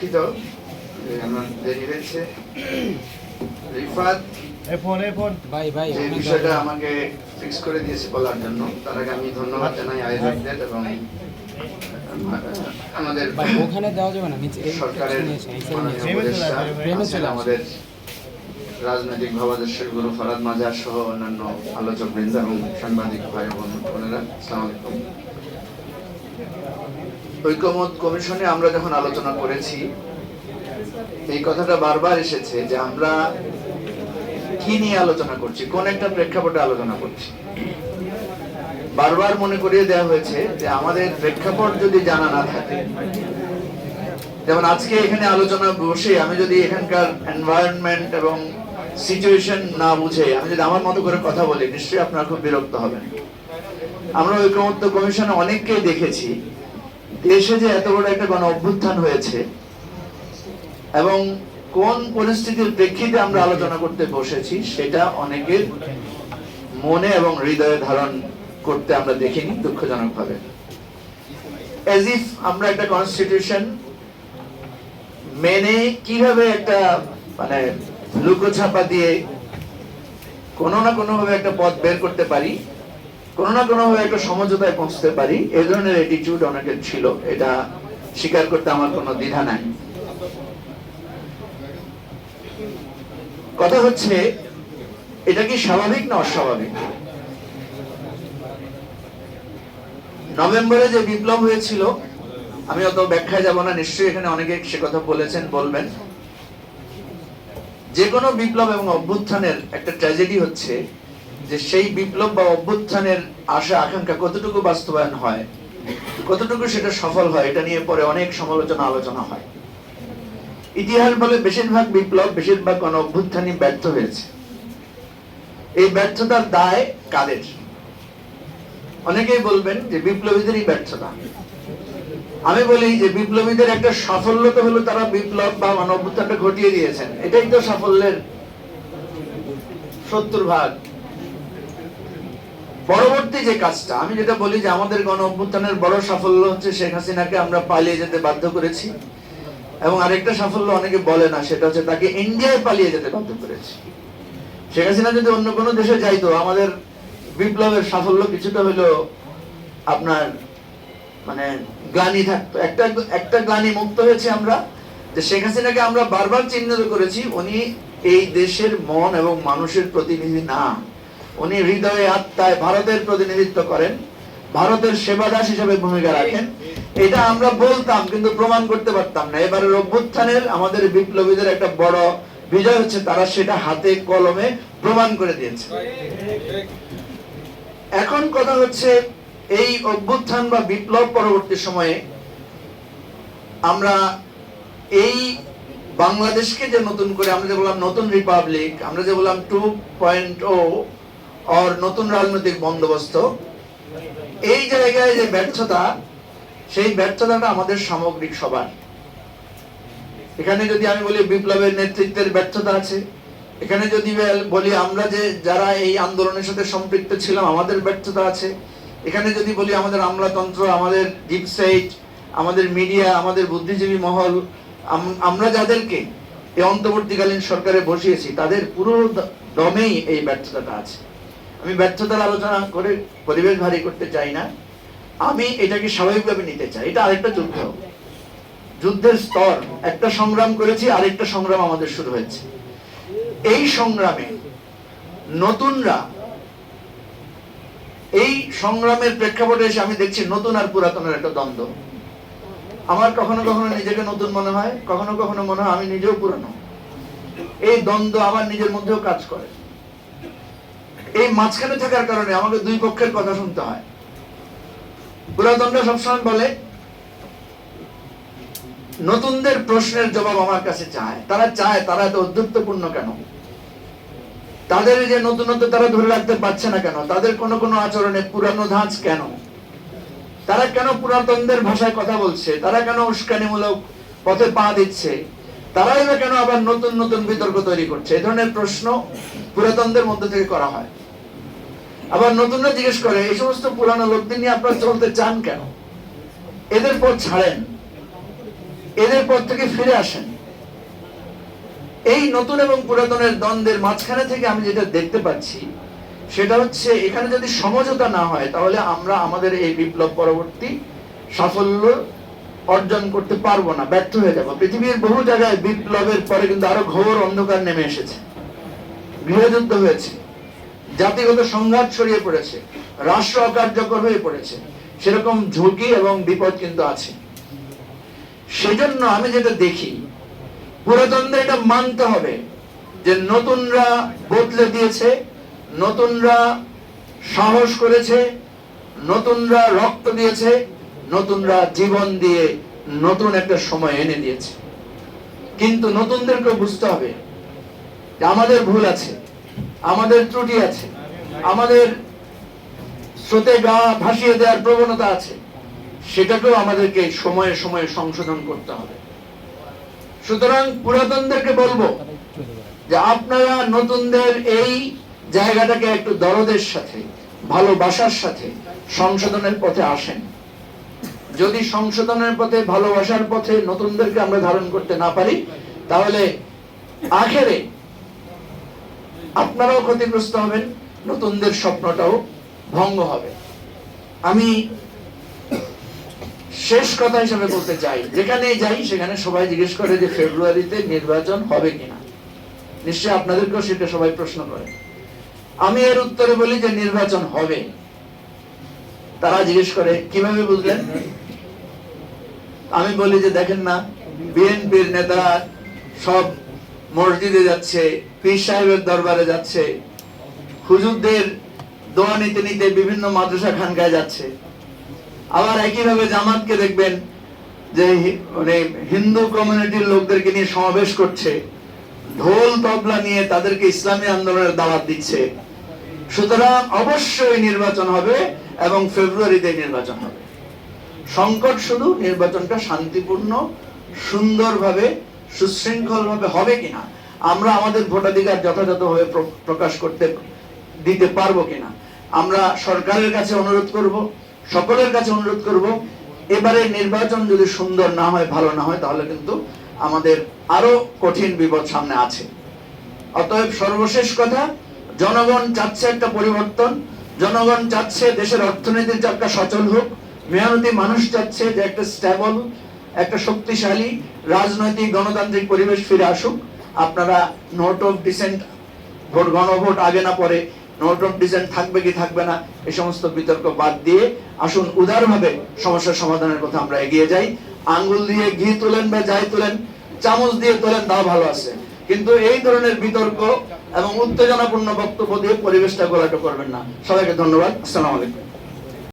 দুঃখিত আমার দেরি হয়েছে রিফাত এই বিষয়টা আমাকে ফিক্স করে দিয়েছে বলার জন্য তার আগে আমি ধন্যবাদ জানাই আয়োজকদের এবং আমাদের ওখানে দেওয়া যাবে না সরকারের। আমাদের রাজনৈতিক ভাবাদর্শের গুরু ফরাদ মাজার সহ অন্যান্য আলোচক বৃন্দ এবং সাংবাদিক ভাই বোন বোনেরা আসসালামু আলাইকুম ঐক্যমত কমিশনে আমরা যখন আলোচনা করেছি, এই কথাটা বারবার এসেছে যে আমরা কি নিয়ে আলোচনা করছি, কোন একটা প্রেক্ষাপটে আলোচনা করছি। বারবার মনে করিয়ে দেওয়া হয়েছে যে আমাদের প্রেক্ষাপট যদি জানা না থাকে, যেমন আজকে এখানে আলোচনা বসে আমি যদি এখানকার এনভায়রনমেন্ট এবং সিচুয়েশন না বুঝে, আমি যদি আমার মতো করে কথা বলি, নিশ্চয়ই আপনারা খুব বিরক্ত হবেন। আমরা ঐক্যমত্য কমিশনে অনেককেই দেখেছি। দেশে যে এত বড় একটা গণ অভ্যুত্থান হয়েছে এবং কোন পরিস্থিতির প্রেক্ষিতে আমরা আলোচনা করতে বসেছি সেটা অনেকের মনে এবং হৃদয়ে ধারণ করতে আমরা দেখিনি দুঃখজনক ভাবে আমরা একটা কনস্টিটিউশন মেনে কীভাবে একটা মানে লুকোছাপা দিয়ে কোনো না কোনোভাবে একটা পথ বের করতে পারি কোনো না কোনো ভাবে একটা সমঝোতায় পৌঁছতে পারি। এই ধরনের অ্যাটিটিউড অনেকের ছিল, এটা স্বীকার করতে আমার কোনো দ্বিধা নাই। কথা হচ্ছে, এটা কি স্বাভাবিক না অস্বাভাবিক? নভেম্বরে যে বিপ্লব হয়েছিল, আমি অত ব্যাখ্যায় যাব না, নিশ্চয়ই এখানে অনেকে সে কথা বলেছেন, বলবেন। যে কোনো বিপ্লব এবং অভ্যুত্থানের একটা ট্র্যাজেডি হচ্ছে যে সেই বিপ্লব বা অভ্যুত্থানের আশা, আকাঙ্ক্ষা কতটুকু বাস্তবায়ন হয়, কতটুকু সেটা সফল হয়, এটা নিয়ে পরে অনেক সমালোচনা, আলোচনা হয়। ইতিহাস বলে বেশিরভাগ বিপ্লব, বেশিরভাগ গণ অভ্যুত্থানই ব্যর্থ হয়েছে। এই ব্যর্থতার দায় কাদের? অনেকেই বলবেন যে বিপ্লবীদেরই ব্যর্থতা। আমি বলি যে বিপ্লবীদের একটা সাফল্য তো হলো তারা বিপ্লব বা মানবতাটা ঘটিয়ে দিয়েছেন। এটাই তো সাফল্যের সত্তর ভাগ। পরবর্তী যে কাজটা, আমি যেটা বলি যে আমাদের গণ অভ্যুত্থানের বড় সাফল্য হচ্ছে শেখ হাসিনাকে আমরা পালিয়ে যেতে বাধ্য করেছি। এবং আরেকটা সাফল্য অনেকে বলে না, সেটা হচ্ছে তাকে ইন্ডিয়ায় পালিয়ে যেতে বাধ্য করেছি। শেখ হাসিনা যদি অন্য কোনো দেশে যাইতো, আমাদের বিপ্লবের সাফল্য কিছুটা হলো আপনার মানে গ্লানি থাকতো। একটা একটা গ্লানি মুক্ত হয়েছে আমরা যে শেখ হাসিনাকে আমরা বারবার চিহ্নিত করেছি, উনি এই দেশের মন এবং মানুষের প্রতিনিধি না। উনি হৃদয়ে, আত্মায় ভারতের প্রতিনিধিত্ব করেন, ভারতের সেবাদাস হিসেবে ভূমিকা রাখেন। এটা আমরা বলতাম, কিন্তু প্রমাণ করতে পারতাম না। এবারের অভ্যুত্থানের আমাদের বিপ্লবীদের একটা বড় বিজয় হচ্ছে, তারা সেটা হাতে, কলমে প্রমাণ করে দিয়েছে। এখন কথা হচ্ছে, এই অভ্যুত্থান বা বিপ্লব পরবর্তী সময়ে আমরা এই বাংলাদেশকে যে নতুন করে, আমরা যে বললাম নতুন রিপাবলিক, আমরা যে বললাম টু পয়েন্ট ও অর নতুন রাজনৈতিক বন্দোবস্ত। এই জায়গায় যে ব্যর্থতা, সেই ব্যর্থতাটা আমাদের সামগ্রিক সবার। এখানে যদি আমি বলি বিপ্লবের নেতৃত্বের ব্যর্থতা আছে, এখানে যদি বলি আমরা যে, যারা এই আন্দোলনের সাথে সম্পৃক্ত ছিলাম, আমাদের ব্যর্থতা আছে। এখানে যদি বলি আমাদের আমলাতন্ত্র, আমাদের ডিপসাইট আমাদের মিডিয়া আমাদের বুদ্ধিজীবী মহল আমরা যাদেরকে এই অন্তর্বর্তীকালীন সরকারে বসিয়েছি, তাদের পুরো দমেই এই ব্যর্থতাটা আছে। আমি ব্যর্থতার আলোচনা করে পরিবেশ ভারী করতে চাই না। আমি এটাকে স্বাভাবিকভাবে নিতে চাই। এটা আরেকটা যুদ্ধ। যুদ্ধের স্তর। একটা সংগ্রাম করেছি, আরেকটা সংগ্রাম আমাদের শুরু হয়েছে। এই সংগ্রামে নতুনরা, এই সংগ্রামের প্রেক্ষাপটে এসে আমি দেখছি নতুন আর পুরাতনের একটা দ্বন্দ্ব। আমার কখনো কখনো নিজেকে নতুন মনে হয়, কখনো কখনো মনে হয় আমি নিজেও পুরানো। এই দ্বন্দ্ব আমার নিজের মধ্যেও কাজ করে। এই মাঝখানে থাকার কারণে আমাকে দুই পক্ষের কথা শুনতে হয়। পুরাতনরা সবসময় বলে, নতুনদের প্রশ্নের জবাব আমার কাছে চায়। তারা চায়, তারা এত অধ্যুত্বপূর্ণ কেন? তাদের যে নতুনত্ব তারা ধরে রাখতে পারছে না কেন? তাদের কোন কোন আচরণে পুরানো ধাঁচ কেন? তারা কেন পুরাতনদের ভাষায় কথা বলছে? তারা কেন উস্কানিমূলক পথে পা দিচ্ছে? তারাই বা কেন আবার নতুন নতুন বিতর্ক তৈরি করছে? এই ধরনের প্রশ্ন পুরাতনদের মধ্যে থেকে করা হয়। আবার নতুনরা জিজ্ঞেস করে, এই সমস্ত পুরানো লোকদের নিয়ে আপনারা চলতে চান কেন? এদের পর ছাড়েন। এদের পর থেকে ফিরে আসেন। এই নতুন এবং পুরাতনের দ্বন্দ্বের মাঝখানে থেকে আমি যেটা দেখতে পাচ্ছি, সেটা হচ্ছে এখানে যদি সমঝোতা না হয়, তাহলে আমরা আমাদের এই বিপ্লব পরবর্তী সাফল্য অর্জন করতে পারব না, ব্যর্থ হয়ে যাব। পৃথিবীর বহু জায়গায় বিপ্লবের পরে কিন্তু আরও ঘোর অন্ধকার নেমে এসেছে। গৃহযুদ্ধ হয়েছে, জাতিগত সংঘাত ছড়িয়ে পড়েছে, রাষ্ট্র অকার্যকর হয়ে পড়েছে, সেরকম ঝুঁকি এবং বিপদ কিন্তু আছে। সেজন্য আমি যেটা দেখি, পুরাতনদের এটা মানতে হবে যে নতুনরা বদলে দিয়েছে, নতুনরা সাহস করেছে, নতুনরা রক্ত দিয়েছে নতুনরা জীবন দিয়ে নতুন একটা সময় এনে দিয়েছে। কিন্তু নতুনদেরকে বুঝতে হবে, আমাদের ভুল আছে, আমাদের ত্রুটি আছে, আমাদের স্রোতে গা ভাসিয়ে দেওয়ার প্রবণতা আছে, সেটাকেও আমাদেরকে সময়ে সময়ে সংশোধন করতে হবে। সুতরাং পুরাতনদেরকে বলব যে আপনারা নতুনদের এই জায়গাটাকে একটু দরদের সাথে, ভালোবাসার সাথে সংশোধনের পথে আসেন। যদি সংশোধনের পথে, ভালোবাসার পথে নতুনদেরকে আমরা ধারণ করতে না পারি, তাহলে আখেরে আপনারাও ক্ষতিগ্রস্ত হবেন, নতুনদের স্বপ্নটাও ভঙ্গ হবে। আমি শেষ কথা হিসেবে বলতে চাই, যেখানেই যাই, সেখানে সবাই জিজ্ঞেস করে যে ফেব্রুয়ারিতে নির্বাচন হবে কিনা। নিশ্চয় আপনাদেরকেও সেটা সবাই প্রশ্ন করে। আমি এর উত্তরে বলি যে নির্বাচন হবে। তারা জিজ্ঞেস করে, কীভাবে বুঝলেন? আমি বলি যে দেখেন না, বিএনপির নেতা সব মসজিদে যাচ্ছে, পীর সাহেবের দরবারে যাচ্ছে, হুজুরদের দোয়া নিতে নিতে বিভিন্ন মাদ্রাসা খানকায় যাচ্ছে। আবার একইভাবে জামাতকে দেখবেন যে মানে হিন্দু কমিউনিটির লোকদেরকে নিয়ে সমাবেশ করছে, ঢোল তবলা নিয়ে তাদেরকে ইসলামী আন্দোলনের দাওয়াত দিচ্ছে। সুতরাং অবশ্যই নির্বাচন হবে এবং ফেব্রুয়ারিতে নির্বাচন হবে। সংকট শুধু নির্বাচনটা শান্তিপূর্ণ, সুন্দরভাবে, সুশৃঙ্খলভাবে হবে কিনা, আমরা আমাদের ভোটাধিকার যথাযথভাবে প্রকাশ করতে, দিতে পারব কিনা, আমরা সরকারের কাছে অনুরোধ করব, সকলের কাছে অনুরোধ করব, এবারে নির্বাচন যদি সুন্দর না হয়, ভালো না হয়, তাহলে কিন্তু আমাদের আরও কঠিন বিপদ সামনে আছে। অতএব সর্বশেষ কথা, জনগণ চাচ্ছে একটা পরিবর্তন, জনগণ চাচ্ছে দেশের অর্থনীতির চাপটা সচল হোক মেহনতি মানুষ চাচ্ছে যে একটা স্টেবল একটা শক্তিশালী রাজনৈতিক গণতান্ত্রিক পরিবেশ ফিরে আসুক। আপনারা নোট অফ ডিসেন্ট ভোট গণভোট আগে না পরে নোট অফ ডিসেন্ট থাকবে কি থাকবে না এই সমস্ত বিতর্ক বাদ দিয়ে আসুন উদারভাবে সমস্যার সমাধানের কথা আমরা এগিয়ে যাই। আঙ্গুল দিয়ে ঘি তোলেন বা যাই তোলেন, চামচ দিয়ে তোলেন, তাও ভালো আছে। কিন্তু এই ধরনের বিতর্ক এবং উত্তেজনাপূর্ণ বক্তব্য দিয়ে পরিবেশটা গোলাটো করবেন না। সবাইকে ধন্যবাদ। আসসালামু আলাইকুম।